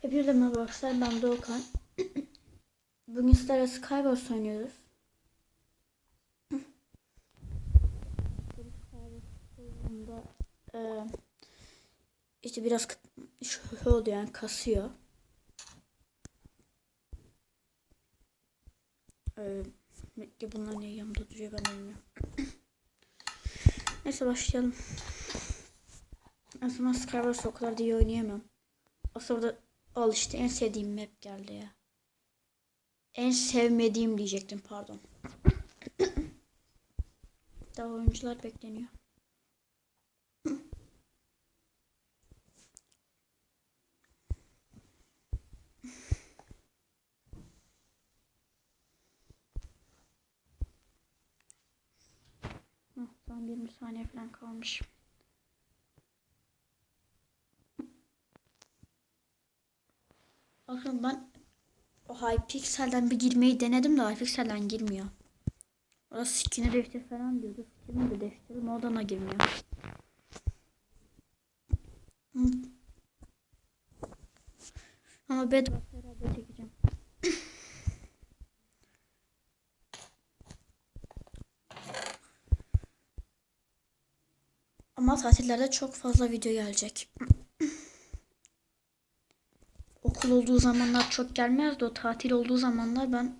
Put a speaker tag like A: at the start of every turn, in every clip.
A: Hepinize merhaba arkadaşlar ben Doğukan. Bugün sizlerle Skywars oynuyoruz. Bunda, e, işte biraz şöyle oldu yani kasıyor. E, bunlar niye yanımda duruyor ben bilmiyorum. Neyse başlayalım. Aslında Skywars o kadar da iyi oynayamam. Sırada al işte en sevdiğim map geldi ya. En sevmediğim diyecektim pardon. Daha oyuncular bekleniyor. Son 20 saniye falan kalmış. Bakın ben o Hypixel'den bir girmeyi denedim de Hypixel'den girmiyor. Orada skin'e defter falan diyordu. Skin'e de defterim oradan da girmiyor. Hı. Ama Bedwars herhalde çekeceğim. Ama tatillerde çok fazla video gelecek. Okul olduğu zamanlar çok gelmezdi. O tatil olduğu zamanlar ben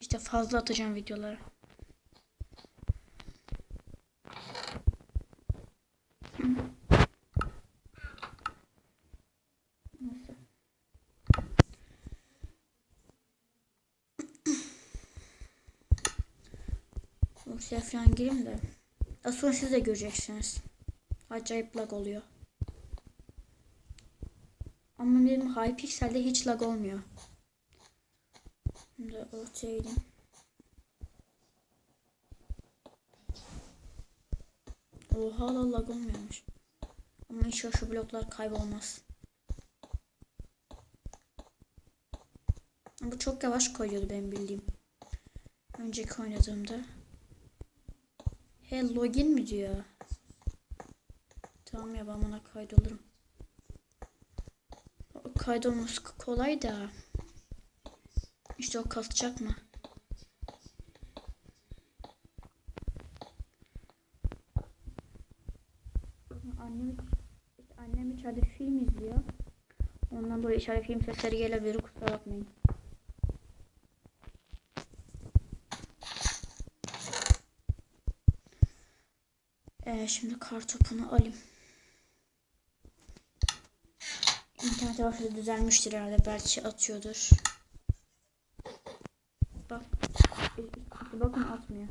A: işte fazla atacağım videoları. Dosyaya falan gireyim de. Daha sonra siz de göreceksiniz. Acayip lag oluyor. Ama benim Hypixel'de hiç lag olmuyor. Şimdi ortaya gideyim. Oha la lag olmuyormuş. Ama inşallah şu bloklar kaybolmaz. Bu çok yavaş koyuyordu benim bildiğim. Önceki oynadığımda. He login mi diyor? Tamam ya ben buna kaydolurum. Kaydolması kolay da. İşte o kasacak mı? Annem, annem içeride film izliyor. Ondan dolayı içeride film sesleri gelebilir kusura bakmayın. Ee, şimdi kartopunu alayım. İnternete bakıyor düzelmiştir herhalde belki atıyordur. Bak. e, Bakın atmıyor.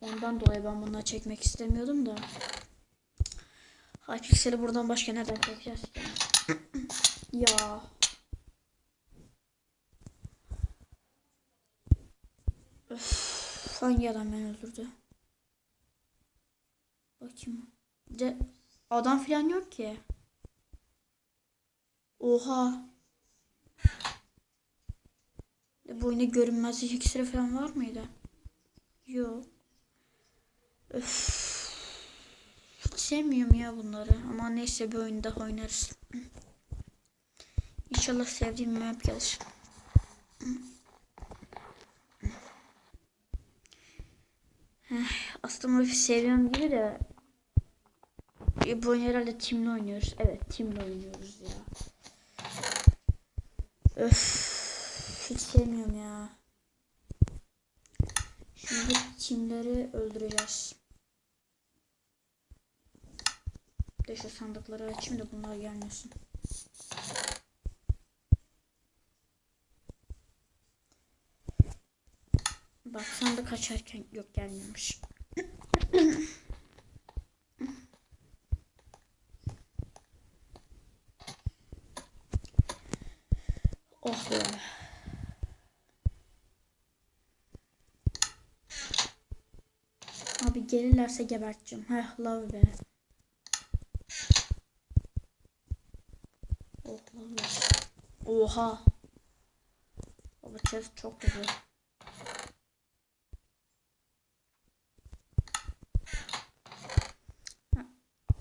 A: Ondan dolayı ben bunları çekmek istemiyordum da. Hypixel'i buradan başka nereden çekeceğiz ya. Öf, hangi adam beni öldürdü? Bakayım. De adam falan yok ki. Oha. E, bu oyunda görünmezlik iksiri falan var mıydı? Yok. Öf. Sevmiyorum ya bunları. Ama neyse bir oyun daha oynarız. İnşallah sevdiğim map gelir. Aslında map'i seviyorum gibi de e, bu oyun herhalde timle oynuyoruz. Evet timle oynuyoruz ya. Öf, hiç sevmiyorum ya. Şimdi timleri öldüreceğiz. De şu sandıkları açayım da bunlar gelmesin. Bak sandık açarken yok gelmemiş. Oh be. Abi gelirlerse geberteceğim. Heh love be. Oh love. Oha. Baba chest çok güzel.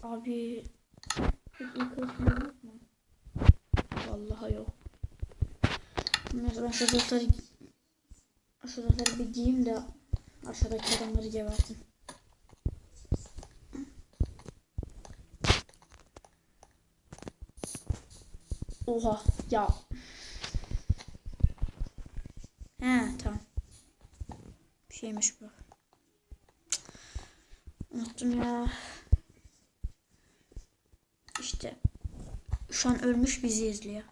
A: Abi çok iyi kılıçlar yok mu? Neyse ben şu zırhları şu zırhları bir giyeyim de aşağıdaki adamları gebertin. Oha ya. He tamam. Bir şeymiş bu. Unuttum ya. İşte şu an ölmüş bizi izliyor.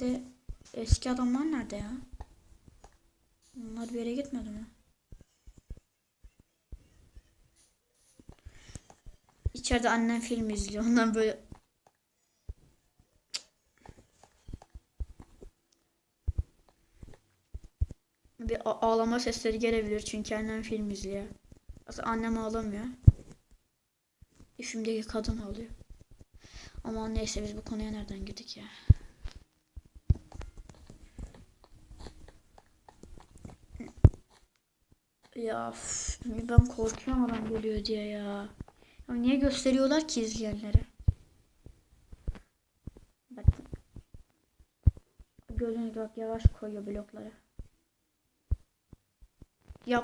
A: De eski adamlar nerede ya? Onlar bir yere gitmedi mi? İçeride annem film izliyor. Ondan böyle bir ağlama sesleri gelebilir çünkü annem film izliyor. Aslında annem ağlamıyor. Filmdeki kadın ağlıyor. Ama neyse biz bu konuya nereden girdik ya? Ya ben korkuyorum adam geliyor diye ya. Ya niye gösteriyorlar ki izleyenlere? Bak. Gibi bak yavaş koyuyor blokları. Ya.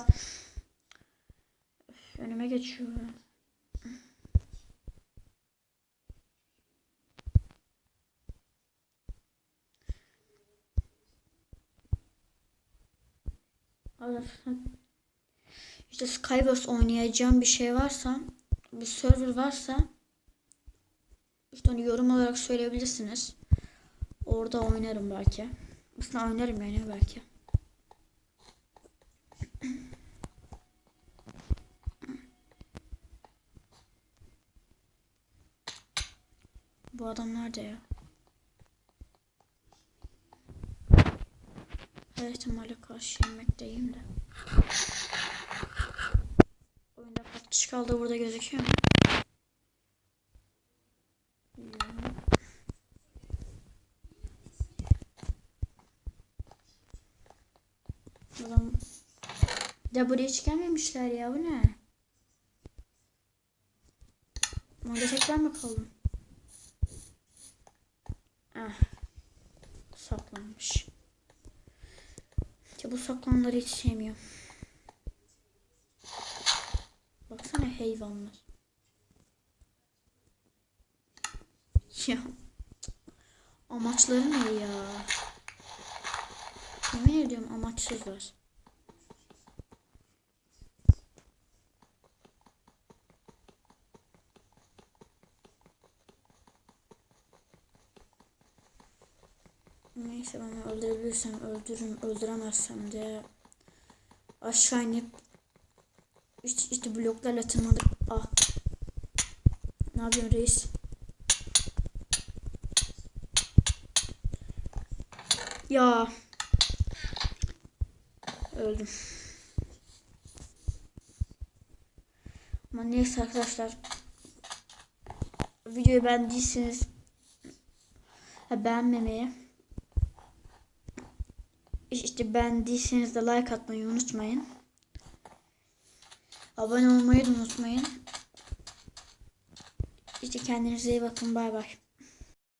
A: Üf, önüme geçiyor. Arkadaşlar, İşte Skywars oynayacağım bir şey varsa, bir server varsa işte onu yorum olarak söyleyebilirsiniz. Orada oynarım belki. Aslında oynarım yani belki. Bu adam nerede ya? Her ihtimalle karşı yemekteyim de. Kişi kaldı burada gözüküyor mu? Adam de buraya gelmemişler ya bu ne? Orada tekrar mı kaldım? Ah. Saklanmış. Ya bu saklananları hiç sevmiyorum. Hayvanlar. Ya. Amaçları ne ya? Yemin ediyorum amaçsızlar. Neyse ben öldürebilirsem öldürürüm, öldüremezsem de aşağı inip işte, işte bloklarla tırmanıp ah ne yapıyorsun reis? Ya öldüm. Ama neyse arkadaşlar videoyu beğendiyseniz beğenmemeyi işte beğendiyseniz de like atmayı unutmayın. Abone olmayı da unutmayın. İşte kendinize iyi bakın. Bay bay.